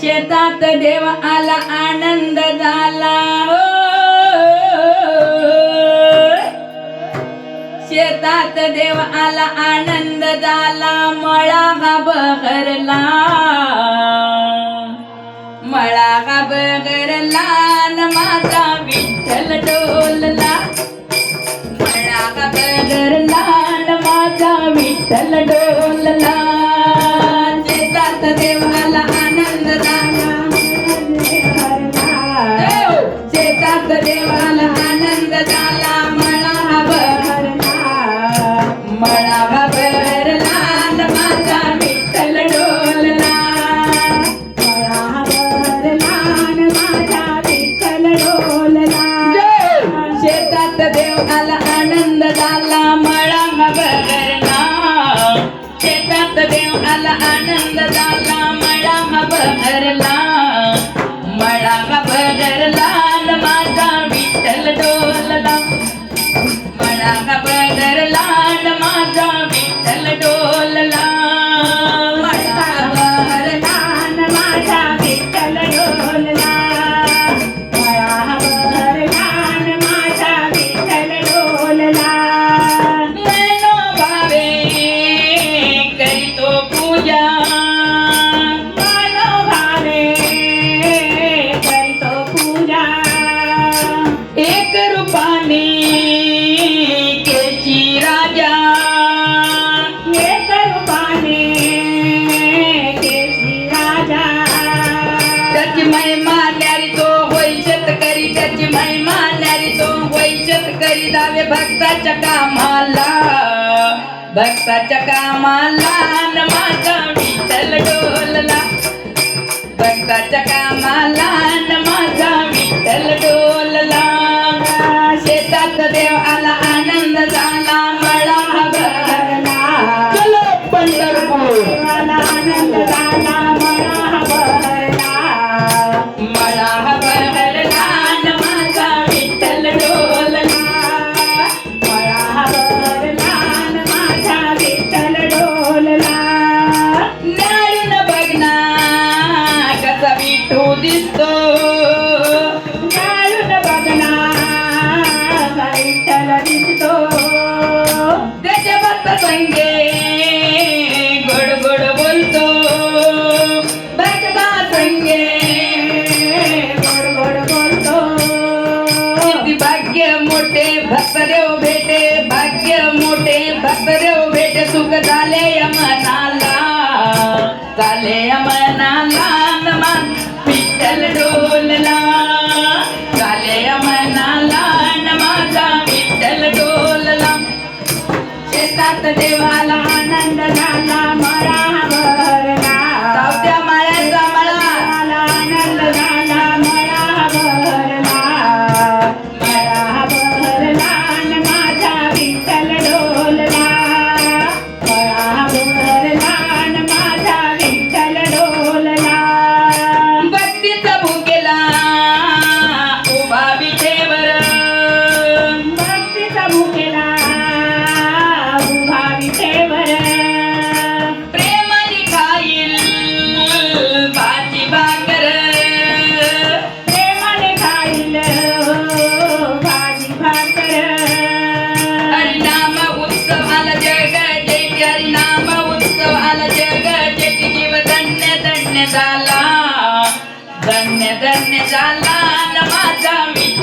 शेतात देव आला आनंद झाला. शेतात देव आला आनंद झाला. मळा हा बहरला. मळा हा बहरला माझा विठ्ठल डोलला. मळा हा बहरला माझा विठ्ठल डोलला. शेतात देवाला आनंद झाला मळा हा बहरला मळा हा बहरला माझा विठ्ठल डोलला. मळा माझा विठ्ठल डोलला. शेतात देवाला आनंद झाला मळा हा बहरला शेतात देवाला आनंद झाला. भक्ताच्या कामाला भक्ताच्या कामाला माझा विठ्ठल डोलला. भक्ताच्या कामाला माझा विठ्ठल डोल విఠల విసుతో గజవత సంగే గొడ గొడ బోల్తో భగవా సంగే గొడ గొడ బోల్తో. భాగ్య మోటే భక్తదేవ్ భేటే భాగ్య మోటే భక్తదేవ్ देवाला आनंद झाला मरावर.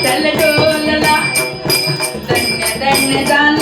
ಧನ್ಯ ಧನ್ಯ ದಾನ